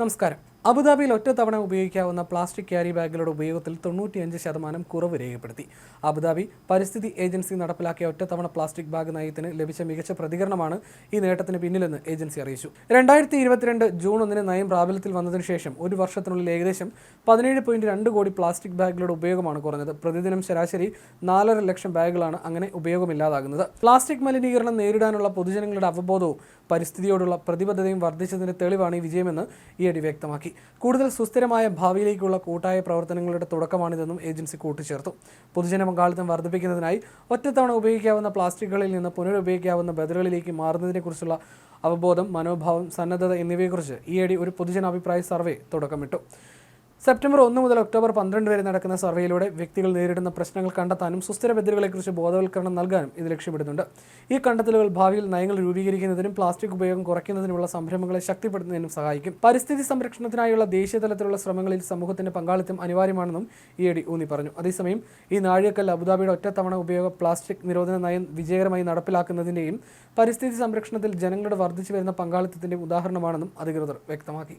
നമസ്കാരം. അബുദാബിയിൽ ഒറ്റത്തവണ ഉപയോഗിക്കാവുന്ന പ്ലാസ്റ്റിക് ക്യാരി ബാഗുകളുടെ ഉപയോഗത്തിൽ തൊണ്ണൂറ്റിയഞ്ച് ശതമാനം കുറവ് രേഖപ്പെടുത്തി. അബുദാബി പരിസ്ഥിതി ഏജൻസി നടപ്പിലാക്കിയ ഒറ്റത്തവണ പ്ലാസ്റ്റിക് ബാഗ് നയത്തിന് ലഭിച്ച മികച്ച പ്രതികരണമാണ് ഈ നേട്ടത്തിന് പിന്നിലെന്ന് ഏജൻസി അറിയിച്ചു. രണ്ടായിരത്തി ഇരുപത്തിരണ്ട് ജൂൺ ഒന്നിന് നയം പ്രാബല്യത്തിൽ വന്നതിന് ശേഷം ഒരു വർഷത്തിനുള്ളിൽ ഏകദേശം പതിനേഴ് പോയിന്റ് രണ്ട് കോടി പ്ലാസ്റ്റിക് ബാഗുകളുടെ ഉപയോഗമാണ് കുറഞ്ഞത്. പ്രതിദിനം ശരാശരി നാലര ലക്ഷം ബാഗുകളാണ് അങ്ങനെ ഉപയോഗമില്ലാതാകുന്നത്. പ്ലാസ്റ്റിക് മലിനീകരണം നേരിടാനുള്ള പൊതുജനങ്ങളുടെ അവബോധവും പരിസ്ഥിതിയോടുള്ള പ്രതിബദ്ധതയും വർദ്ധിച്ചതിന് തെളിവാണ് ഈ വിജയമെന്ന് ഈയടി വ്യക്തമാക്കി. കൂടുതൽ സുസ്ഥിരമായ ഭാവിയിലേക്കുള്ള കൂട്ടായ പ്രവർത്തനങ്ങളുടെ തുടക്കമാണിതെന്നും ഏജൻസി കൂട്ടിച്ചേർത്തു. പൊതുജന പങ്കാളിത്തം വർദ്ധിപ്പിക്കുന്നതിനായി ഒറ്റത്തവണ ഉപയോഗിക്കാവുന്ന പ്ലാസ്റ്റിക്കുകളിൽ നിന്ന് പുനരുപയോഗിക്കാവുന്ന ബദലുകളിലേക്ക് മാറുന്നതിനെക്കുറിച്ചുള്ള അവബോധം മനോഭാവം സന്നദ്ധത എന്നിവയെക്കുറിച്ച് ഈയടി ഒരു പൊതുജനാഭിപ്രായ സർവേ തുടക്കമിട്ടു. സെപ്റ്റംബർ ഒന്ന് മുതൽ ഒക്ടോബർ പന്ത്രണ്ട് വരെ നടക്കുന്ന സർവേയിലൂടെ വ്യക്തികൾ നേരിടുന്ന പ്രശ്നങ്ങൾ കണ്ടെത്താനും സുസ്ഥിര ബദലുകളെക്കുറിച്ച് ബോധവൽക്കരണം നൽകാനും ഇത് ലക്ഷ്യമിടുന്നുണ്ട്. ഈ കണ്ടെത്തലുകൾ ഭാവിയിൽ നയങ്ങൾ രൂപീകരിക്കുന്നതിനും പ്ലാസ്റ്റിക് ഉപയോഗം കുറയ്ക്കുന്നതിനുമുള്ള സംരംഭങ്ങളെ ശക്തിപ്പെടുത്തുന്നതിനും സഹായിക്കും. പരിസ്ഥിതി സംരക്ഷണത്തിനായുള്ള ദേശീയതലത്തിലുള്ള ശ്രമങ്ങളിൽ സമൂഹത്തിന്റെ പങ്കാളിത്തം അനിവാര്യമാണെന്നും ഇ ഡി ഊന്നി പറഞ്ഞു. അതേസമയം ഈ നാഴികക്കല്ല് അബുദാബിയുടെ ഒറ്റത്തവണ ഉപയോഗ പ്ലാസ്റ്റിക് നിരോധന നയം വിജയകരമായി നടപ്പിലാക്കുന്നതിന്റെയും പരിസ്ഥിതി സംരക്ഷണത്തിൽ ജനങ്ങളുടെ വർദ്ധിച്ചു വരുന്ന പങ്കാളിത്തത്തിന്റെയും ഉദാഹരണമാണെന്നും അധികൃതർ വ്യക്തമാക്കി.